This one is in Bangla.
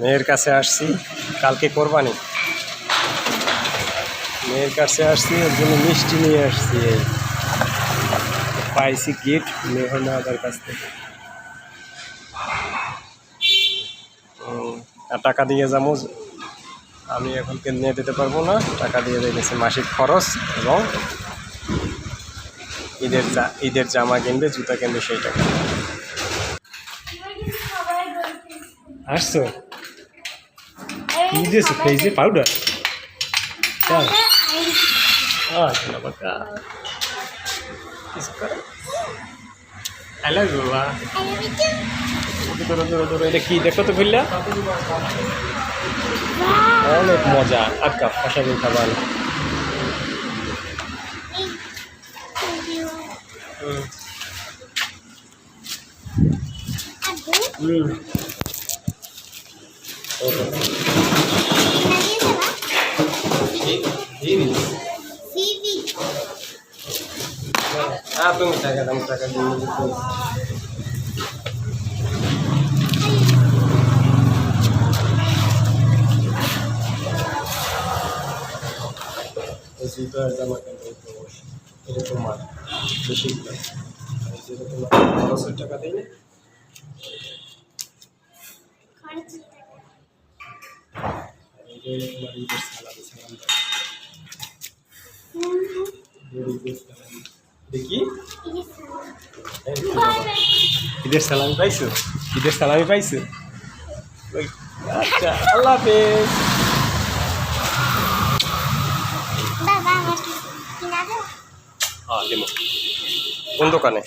মেয়ের কাছে আসছি কালকে কোরবানি। মেয়ের কাছে আসছি ওর জন্য মিষ্টি নিয়ে আসছি এই। পাইছি গিফট মেহর মাদার কাছ থেকে। আর টাকা দিয়ে যাব আমি এখন কিনে দিতে পারব না টাকা দিয়ে দিয়েছি মাসিক খরচ এবং ঈদের ঈদের জামা কিনবে জুতা কিনবে সেই টাকা। আসছো? কি দিয়েছ ফেসে পাউডার কি দেখো তো খুললা অনেক মজা। আক্কা পাশা দিন খাবার হুম। ওকে হ্যাঁ তুমি টাকা দাম টাকা দিয়ে দিতে এই জুতো আর জামা কেন এটা টাকা দিই। দেখি? ঈদের সালামি পাইছো? ঈদের সালামি পাইছো? ওই, আচ্ছা আল্লাহ হাফেজ। বাবা আমাকে কিনা দাও। হ্যাঁ দেবো কোন দোকানে?